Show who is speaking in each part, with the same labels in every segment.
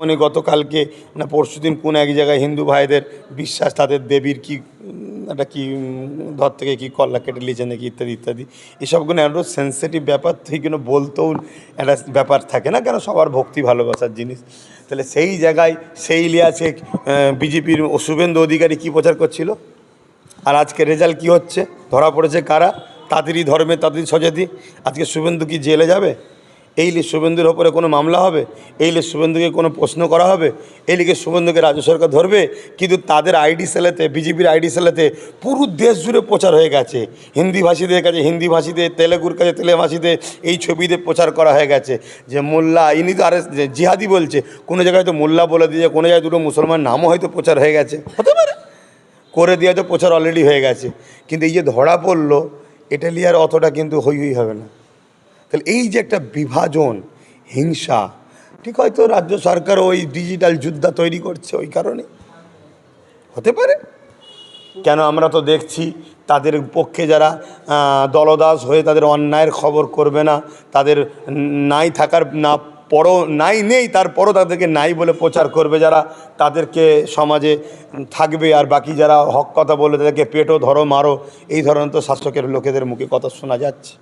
Speaker 1: মানে গতকালকে না পরশু দিন কোন এক জায়গায় হিন্দু ভাইদের বিশ্বাস, তাদের দেবীর কি একটা কি ধর থেকে কি কল্লা কেটে লিয়েছে নাকি ইত্যাদি ইত্যাদি, এসবগুলো একটা সেন্সিটিভ ব্যাপার থেকে কিন্তু বলতেও একটা ব্যাপার থাকে না কেন? সবার ভক্তি ভালোবাসার জিনিস। তাহলে সেই জায়গায় সেই লিয়াছে বিজেপির শুভেন্দু অধিকারী কি প্রচার করছিল? আর আজকে রেজাল্ট কি হচ্ছে? ধরা পড়েছে কারা? তাদেরই ধর্মে, তাদেরই সজাতি আজকে শুভেন্দু কি জেলে যাবে? এই লিয়ে শুভেন্দুর ওপরে কোনো মামলা হবে? এই লিয়ে শুভেন্দুকে কোনো প্রশ্ন করা হবে? এই লিগে শুভেন্দুকে রাজ্য সরকার ধরবে? কিন্তু তাদের আইডি সেলেতে, বিজেপির আইডি সেলেতে পুরো দেশ জুড়ে প্রচার হয়ে গেছে। হিন্দি ভাষীদের কাছে, হিন্দি ভাষীদের, তেলেগুর কাছে তেলেভাষীদের এই ছবিতে প্রচার করা হয়ে গেছে। যে মোল্লা, ইনি তো আরে জিহাদি বলছে, কোনো জায়গায় তো মোল্লা বলে দিয়েছে, কোনো জায়গায় দুটো মুসলমান নামও হয়তো প্রচার হয়ে গেছে। হতে পারে। করে দিয়ে তো প্রচার অলরেডি হয়ে গেছে। কিন্তু এই যে ধরা পড়ল, এটা নিয়ে আর অতটা কিন্তু হই হই হবে না। তাহলে এই যে একটা বিভাজন, হিংসা, ঠিক হয়তো রাজ্য সরকার ওই ডিজিটাল যুদ্ধা তৈরি করছে ওই কারণে? হতে পারে। কেন আমরা তো দেখছি তাদের পক্ষে যারা দলদাস হয়ে তাদের অন্যায়ের খবর করবে না, তাদের নাই থাকার না, পরও নাই নেই, তারপরও তাদেরকে নাই বলে প্রচার করবে যারা, তাদেরকে সমাজে থাকবে আর বাকি যারা হক কথা বলে তাদেরকে পেটো, ধরো, মারো, এই ধরনের তো শাসকের লোকেদের মুখে কথা শোনা যাচ্ছে।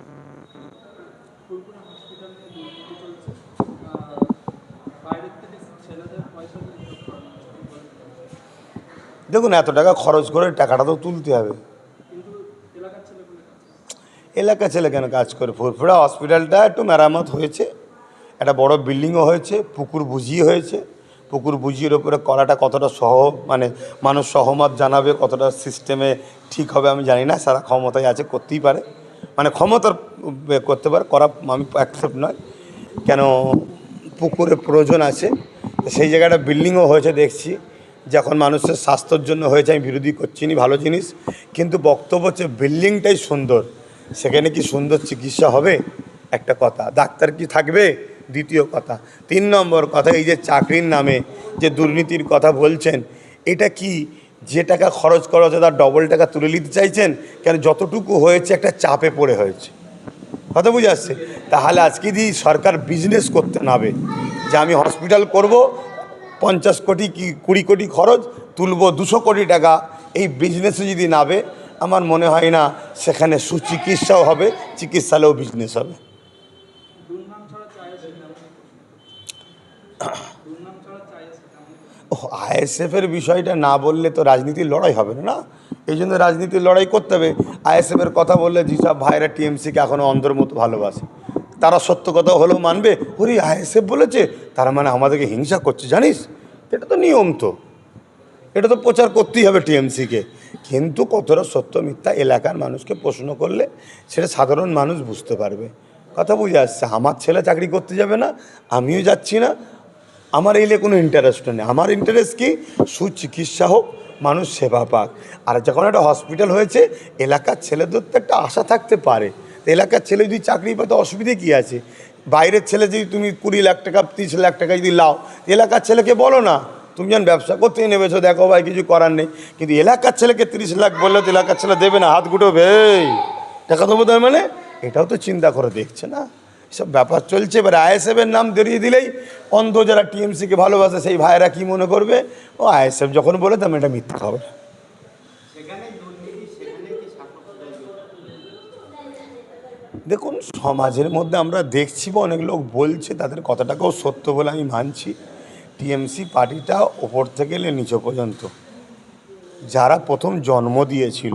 Speaker 1: দেখুন, এত টাকা খরচ করে টাকাটা তো তুলতে হবে। এলাকা ছেলে কেন কাজ করে? ফুরফুরা হসপিটালটা একটু মেরামত হয়েছে। একটা বড় বিল্ডিংও হয়েছে, পুকুর বুঝিয়ে হয়েছে। পুকুর বুঝিয়ের ওপরে করাটা কতটা সহ মানে মানুষ সহমত জানাবে, কতটা সিস্টেমে ঠিক হবে আমি জানি না, সারা ক্ষমতায় আছে, করতেই পারে। মানে ক্ষমতার করতে পারে, করা আমি অ্যাকসেপ্ট নয়। কেন পুকুরের প্রয়োজন আছে? সেই জায়গাটা বিল্ডিংও হয়েছে, দেখছি। যখন মানুষের স্বাস্থ্যর জন্য হয়েছে, আমি বিরোধী করছি নি, ভালো জিনিস, কিন্তু বক্তব্য হচ্ছে, বিল্ডিংটাই সুন্দর, সেখানে কি সুন্দর চিকিৎসা হবে? একটা কথা। ডাক্তার কি থাকবে? দ্বিতীয় কথা। তিন নম্বর কথা, এই যে চাকরির নামে যে দুর্নীতির কথা বলছেন, এটা কি যে টাকা খরচ করা হচ্ছে, তার ডবল টাকা তুলে নিতে চাইছেন? কেন যতটুকু হয়েছে, একটা চাপে পড়ে হয়েছে। কথা বুঝে আসছে? তাহলে আজকে যদি সরকার বিজনেস করতে নাবে যে আমি হসপিটাল করব পঞ্চাশ কোটি কি কুড়ি কোটি খরচ, তুলবো দুশো কোটি টাকা। এই বিজনেসে যদি নাবে আমার মনে হয় না সেখানে সুচিকিৎসাও হবে চিকিৎসালেও বিজনেস হবে। ও আইএসএফের বিষয়টা না বললে তো রাজনীতির লড়াই হবে না এই জন্য রাজনীতির লড়াই করতে হবে। আইএসএফের কথা বললে যেসব ভাইরা টিএমসিকে এখনও অন্ধর মতো ভালোবাসে। তারা সত্য কথা হলেও মানবে, ওরে আইএসএফ বলেছে, তারা মানে আমাদেরকে হিংসা করছে, জানিস? এটা তো নিয়ম তো। এটা তো প্রচার করতেই হবে টিএমসিকে। কিন্তু কতটা সত্য মিথ্যা এলাকার মানুষকে প্রশ্ন করলে সেটা সাধারণ মানুষ বুঝতে পারবে। কথা বুঝে আসছে, আমার ছেলে চাকরি করতে যাবে না, আমিও যাচ্ছি না। আমার এইলে কোনো ইন্টারেস্ট নেই। আমার ইন্টারেস্ট কি? সুচিকিৎসা হোক, মানুষ সেবা পাক। আর যখন একটা হসপিটাল হয়েছে, এলাকার ছেলেদের তো একটা আশা থাকতে পারে। এলাকার ছেলে যদি চাকরি পায়, তো অসুবিধে কী আছে? বাইরের ছেলে যদি তুমি কুড়ি লাখ টাকা, তিরিশ লাখ টাকা যদি লাও, এলাকার ছেলেকে বলো না। তুমি যখন ব্যবসা করতেই নেবেছো দেখো ভাই, কিছু করার নেই। কিন্তু এলাকার ছেলেকে তিরিশ লাখ বললে তো এলাকার ছেলে দেবে না, হাত গুটো ভাই টাকা দেবো তার মানে? এটাও তো চিন্তা করে দেখছে না। সব ব্যাপার চলছে। এবার আইএসএফের নাম ধরিয়ে দিলেই অন্ধ যারা টিএমসিকে ভালোবাসে, সেই ভাইয়েরা কি মনে করবে? ও আইএসএফ যখন বলে তেমন এটা মিথ্যা খবর দেখুন, সমাজের মধ্যে আমরা দেখছি বা অনেক লোক বলছে তাদের কথাটাকেও সত্য বলে আমি মানছি। টিএমসি পার্টিটা ওপর থেকে এলে নিচে পর্যন্ত। যারা প্রথম জন্ম দিয়েছিল,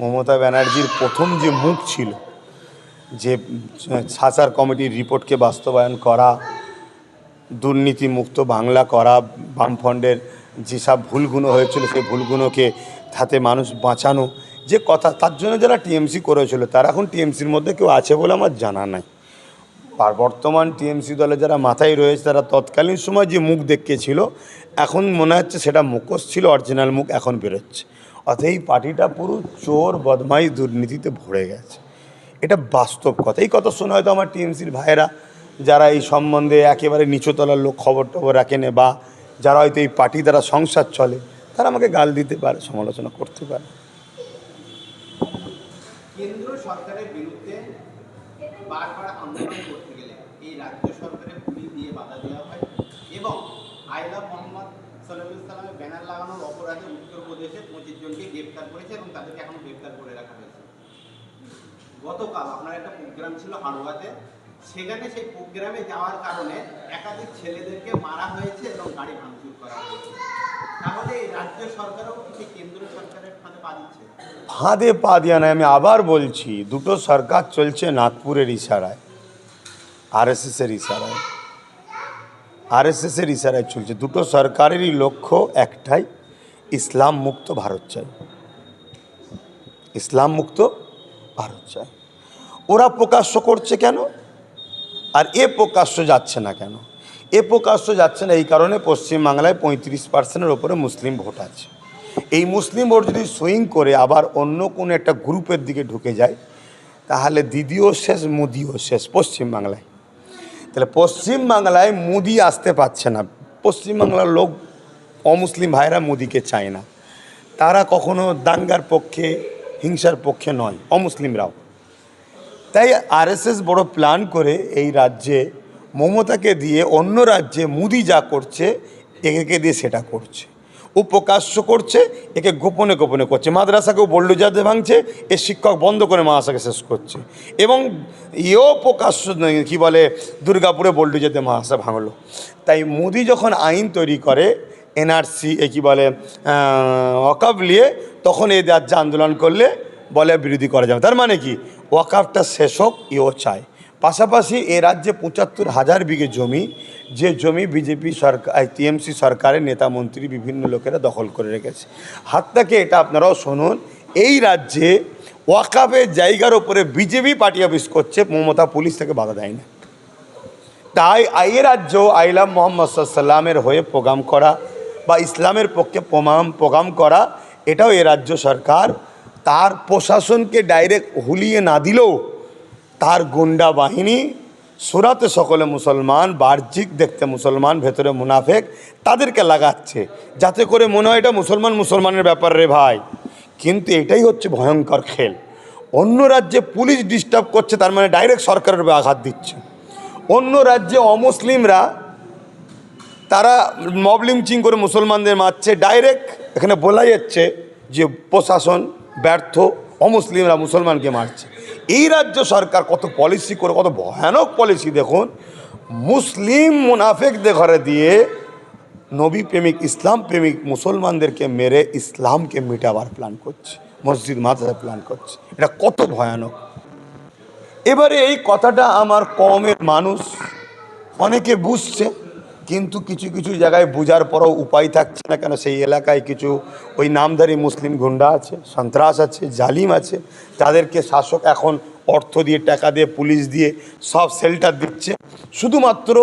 Speaker 1: মমতা ব্যানার্জির প্রথম যে মুখ ছিল, যে সাসার কমিটির রিপোর্টকে বাস্তবায়ন করা, দুর্নীতিমুক্ত বাংলা করা, বামফ্রন্টের যেসব ভুলগুলো হয়েছিল, সেই ভুলগুলোকে হাতে মানুষ বাঁচানো যে কথা, তার জন্য যারা টিএমসি করেছিল, তারা এখন টিএমসির মধ্যে কেউ আছে বলে আমার জানা নাই। আর বর্তমান টিএমসি দলে যারা মাথায় রয়েছে, তারা তৎকালীন সময় যে মুখ দেখিয়েছিল, এখন মনে হচ্ছে সেটা মুখোশ ছিল অরিজিনাল মুখ এখন বেরোচ্ছে। অর্থাৎ এই পার্টিটা পুরো চোর বদমাই দুর্নীতিতে ভরে গেছে। এটা বাস্তব কথা। এই কথা শুনে হয়তো আমার টিএমসির ভাইয়েরা, যারা এই সম্বন্ধে একেবারে নিচুতলার লোক খবর টবর রাখে বা যারা হয়তো এই পার্টি দ্বারা সংসার চলে, তারা আমাকে গাল দিতে পারে, সমালোচনা করতে পারে।
Speaker 2: কেন্দ্র সরকারের বিরুদ্ধে বারবার আন্দোলন করতে গেলে এই রাজ্য সরকারের পুলিশ দিয়ে বাধা দেওয়া হয় এবং আইলা মোহাম্মদ সাল্লাহ সাল্লামের ব্যানার লাগানোর অপরাধে উত্তরপ্রদেশে পঁচিশ জনকে গ্রেপ্তার করেছে এবং তাদেরকে এখন গ্রেপ্তার করে রাখা হয়েছে। গতকাল আপনার একটা প্রোগ্রাম ছিল হাড়ুয়াতে, সেখানে সেই প্রোগ্রামে যাওয়ার কারণে একাধিক ছেলেদেরকে মারা হয়েছে এবং গাড়ি ভাঙচুর করা হয়েছে। ফাঁদে পা
Speaker 1: দিয়া নয়, আমি আবার বলছি, দুটো সরকার চলছে নাগপুরের ইশারায় আর এস আরএসএসের ইশারায় আর এস আরএসএসের ইশারায় চলছে। দুটো সরকারেরই লক্ষ্য একটাই, ইসলাম মুক্ত ভারত চাই। ইসলাম মুক্ত ভারত চাই। ওরা প্রকাশ্য করছে কেন? আর এ প্রকাশ্য যাচ্ছে না কেন? এ প্রকাশ্য যাচ্ছে না, এই কারণে পশ্চিমবাংলায় পঁয়ত্রিশ পার্সেন্টের ওপরে মুসলিম ভোট আছে। এই মুসলিম ভোট যদি সুইং করে, আবার অন্য কোনো একটা গ্রুপের দিকে ঢুকে যায়, তাহলে দিদিও শেষ, মুদিও শেষ পশ্চিমবাংলায়। তাহলে পশ্চিমবাংলায় মুদি আসতে পারছে না। পশ্চিমবাংলার লোক, অমুসলিম ভাইরা মোদিকে চায় না। তারা কখনো দাঙ্গার পক্ষে, হিংসার পক্ষে নয়, অমুসলিমরাও। তাই আরএসএস বড় প্ল্যান করে এই রাজ্যে মমতাকে দিয়ে অন্য রাজ্যে মুদি যা করছে, একে দিয়ে সেটা করছে। ও প্রকাশ্য করছে, একে গোপনে গোপনে করছে। মাদ্রাসাকেও বল্লুজাতে ভাঙছে, এ শিক্ষক বন্ধ করে মাদ্রাসাকে শেষ করছে। এবং এও প্রকাশ্য, কী বলে, দুর্গাপুরে বল্লুজাতে মাদ্রাসা ভাঙলো। তাই মোদি যখন আইন তৈরি করে, এনআরসি, এ কী বলে অকাব নিয়ে, তখন এই রাজ্যে আন্দোলন করলে বলে বিরোধী করা যাবে। তার মানে কি? ওয়াকাফটা শেষ হোক এও চায়। পাশাপাশি এ রাজ্যে পঁচাত্তর হাজার বিঘে জমি, যে জমি বিজেপি সরকার টিএমসি সরকারের নেতা মন্ত্রী বিভিন্ন লোকেরা দখল করে রেখেছে। হাত থেকে এটা আপনারাও শুনুন, এই রাজ্যে ওয়াকাফের জায়গার ওপরে বিজেপি পার্টি অফিস করছে, মমতা পুলিশ থেকে বাধা দেয় না। তাই এ রাজ্য আইলাম মোহাম্মদ সাল্লামের হয়ে প্রোগ্রাম করা বা ইসলামের পক্ষে প্রমাণ, প্রোগ্রাম করা, এটাও এ রাজ্য সরকার। তার প্রশাসনকে ডাইরেক্ট হুলিয়ে না দিলেও তার গুন্ডা বাহিনী, সুরাতে সকলে মুসলমান, বাহ্যিক দেখতে মুসলমান, ভেতরে মুনাফেক, তাদেরকে লাগাচ্ছে। যাতে করে মনে হয় এটা মুসলমান মুসলমানের ব্যাপার রে ভাই। কিন্তু এটাই হচ্ছে ভয়ঙ্কর খেল। অন্য রাজ্যে পুলিশ ডিস্টার্ব করছে, তার মানে ডাইরেক্ট সরকারের আঘাত দিচ্ছে। অন্য রাজ্যে অমুসলিমরা, তারা মব লিঞ্চিং করে মুসলমানদের মারছে ডাইরেক্ট এখানে বলা যাচ্ছে যে প্রশাসন ব্যর্থ, অমুসলিমরা মুসলমানকে মারছে। এই রাজ্য সরকার কত পলিসি করে, কত ভয়ানক পলিসি দেখুন। মুসলিম মুনাফেকদের ঘরে দিয়ে নবী প্রেমিক, ইসলাম প্রেমিক মুসলমানদেরকে মেরে ইসলামকে মেটাবার প্ল্যান করছে, মসজিদ, মাদ্রাসা প্ল্যান করছে। এটা কত ভয়ানক। এবারে এই কথাটা আমার কমের মানুষ অনেকে বুঝছে। কিন্তু কিছু কিছু জায়গায় বোঝার পরও উপায় থাকছে না কেন? সেই এলাকায় কিছু ওই নামধারী মুসলিম গুন্ডা আছে, সন্ত্রাস আছে, জালিম আছে, তাদেরকে শাসক এখন অর্থ দিয়ে, টাকা দিয়ে, পুলিশ দিয়ে সব শেল্টার দিচ্ছে। শুধুমাত্র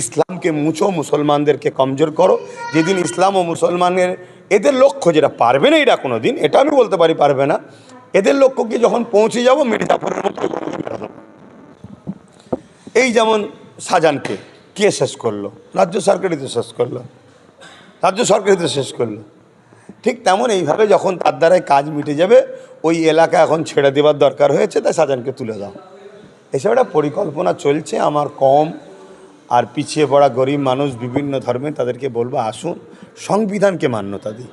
Speaker 1: ইসলামকে মুছো, মুসলমানদেরকে কমজোর করো। যেদিন ইসলাম ও মুসলমানের, এদের লক্ষ্য যেটা, পারবে না এটা কোনো দিন এটা আমি বলতে পারি, পারবে না। এদের লক্ষ্যকে যখন পৌঁছে যাব, মির্জাপুরের মতো এই যেমন শাহজাহানকে কে শেষ করল? রাজ্য সরকারই তো শেষ করল। রাজ্য সরকারই তো শেষ করল। ঠিক তেমন এইভাবে যখন তার দ্বারাই কাজ মিটে যাবে, ওই এলাকা এখন ছেড়ে দেওয়ার দরকার হয়েছে, তাই শাহজাহানকে তুলে দাও। এসব একটা পরিকল্পনা চলছে, আমার কম। আর পিছিয়ে পড়া গরিব মানুষ বিভিন্ন ধর্মে তাদেরকে বলব, আসুন, সংবিধানকে মান্যতা দিই।